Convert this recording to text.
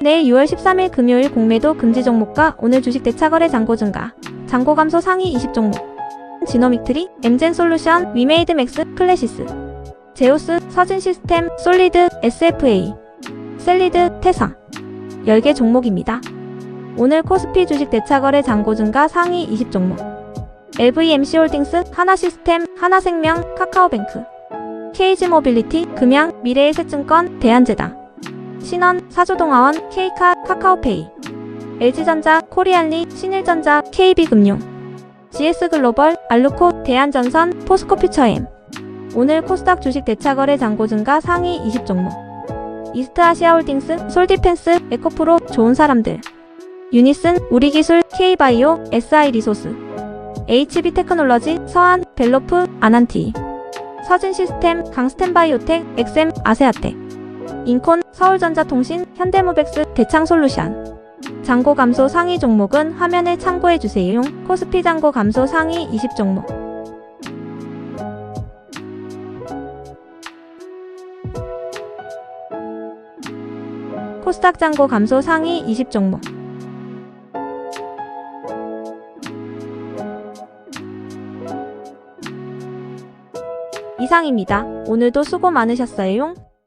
내일 6월 13일 금요일 공매도 금지 종목과 오늘 주식 대차거래 잔고 증가, 잔고 감소 상위 20 종목. 지노믹트리, 엠젠 솔루션, 위메이드 맥스, 클래시스, 제우스, 서진 시스템, 솔리드, SFA, 셀리드, 태상. 10개 종목입니다. 오늘 코스피 주식 대차거래 잔고 증가 상위 20 종목. LVMC홀딩스, 하나시스템, 하나생명, 카카오뱅크, KG모빌리티, 금양, 미래에셋증권, 대한제당, 신원, 사조동아원, K카, 카카오페이, LG전자, 코리안리, 신일전자, KB금융, GS글로벌, 알루코, 대한전선, 포스코퓨처엠. 오늘 코스닥 주식 대차거래 잔고 증가 상위 20 종목. 이스트아시아홀딩스, 솔디펜스, 에코프로, 좋은 사람들. 유니슨, 우리기술, K바이오, SI리소스. HB테크놀러지, 서한, 벨로프, 아난티. 서진시스템, 강스텐바이오텍, 엑셈, 아세아텍. 인콘, 서울전자통신, 현대모백스, 대창솔루션. 잔고 감소 상위 종목은 화면을 참고해주세요. 코스피 잔고 감소 상위 20 종목. 코스닥 잔고 감소 상위 20 종목. 이상입니다. 오늘도 수고 많으셨어요.